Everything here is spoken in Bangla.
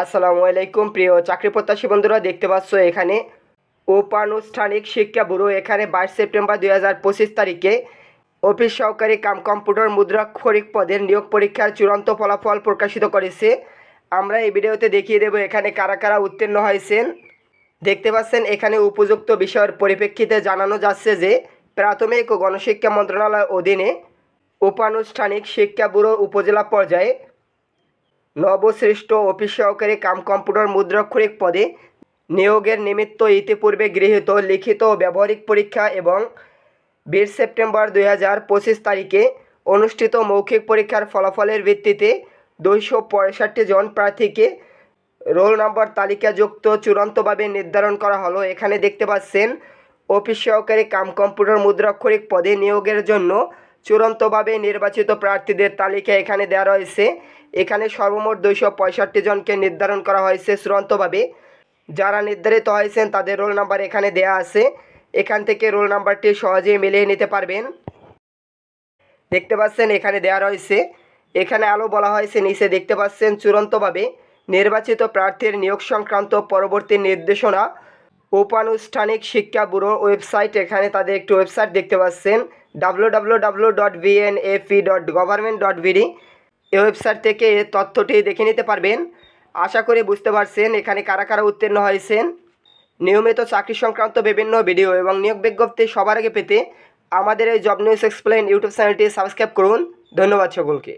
আসসালামু আলাইকুম, প্রিয় চাকরি প্রত্যাশী বন্ধুরা, দেখতে পাচ্ছ এখানে উপানুষ্ঠানিক শিক্ষা ব্যুরো। এখানে বাইশ সেপ্টেম্বর দুই হাজার পঁচিশ তারিখে অফিস সহকারী কাম কম্পিউটার মুদ্রাক্ষরিক পদের নিয়োগ পরীক্ষার চূড়ান্ত ফলাফল প্রকাশিত করেছে। আমরা এই ভিডিওতে দেখিয়ে দেব এখানে কারা কারা উত্তীর্ণ হয়েছেন। দেখতে পাচ্ছেন, এখানে উপযুক্ত বিষয়ের পরিপ্রেক্ষিতে জানানো যাচ্ছে যে, প্রাথমিক ও গণশিক্ষা মন্ত্রণালয়ের অধীনে উপানুষ্ঠানিক শিক্ষা ব্যুরো উপজেলা পর্যায়ে নবসৃষ্ট অফিস সহকারী কাম কম্পিউটার মুদ্রাক্ষরিক পদে নিয়োগের নিমিত্ত ইতিপূর্বে গৃহীত লিখিত ব্যবহারিক পরীক্ষা এবং বিশ সেপ্টেম্বর দুই হাজার পঁচিশ তারিখে অনুষ্ঠিত মৌখিক পরীক্ষার ফলাফলের ভিত্তিতে দুইশো পঁয়ষট্টি জন প্রার্থীকে রোল নম্বর তালিকাযুক্ত চূড়ান্তভাবে নির্ধারণ করা হলো। এখানে দেখতে পাচ্ছেন অফিস সহকারী কাম কম্পিউটার মুদ্রাক্ষরিক পদে নিয়োগের জন্য চূড়ান্তভাবে নির্বাচিত প্রার্থীদের তালিকা এখানে দেওয়া রয়েছে। এখানে সর্বমোট দুইশো পঁয়ষট্টি জনকে নির্ধারণ করা হয়েছে চূড়ান্তভাবে। যারা নির্ধারিত হয়েছেন, তাদের রোল নাম্বার এখানে দেয়া আছে। এখান থেকে রোল নাম্বারটি সহজেই মিলিয়ে নিতে পারবেন। দেখতে পাচ্ছেন, এখানে দেয়া রয়েছে। এখানে আলো বলা হয়েছে, নিচে দেখতে পাচ্ছেন, চূড়ান্তভাবে নির্বাচিত প্রার্থীর নিয়োগ সংক্রান্ত পরবর্তী নির্দেশনা, উপানুষ্ঠানিক শিক্ষা ব্যুরোর ওয়েবসাইট, এখানে তাদের একটি ওয়েবসাইট দেখতে পাচ্ছেন W W W dot BNFE dot government dot BD এই ওয়েবসাইট থেকে তথ্যটি দেখে নিতে পারবেন। আশা করি বুঝতে পারছেন এখানে কারা কারা উত্তীর্ণ হয়েছেন। নিয়মিত চাকরি সংক্রান্ত বিভিন্ন ভিডিও এবং নিয়োগ বিজ্ঞপ্তি সবার আগে পেতে আমাদের এই জব নিউজ এক্সপ্লেন ইউটিউব চ্যানেলটি সাবস্ক্রাইব করুন। ধন্যবাদ সকলকে।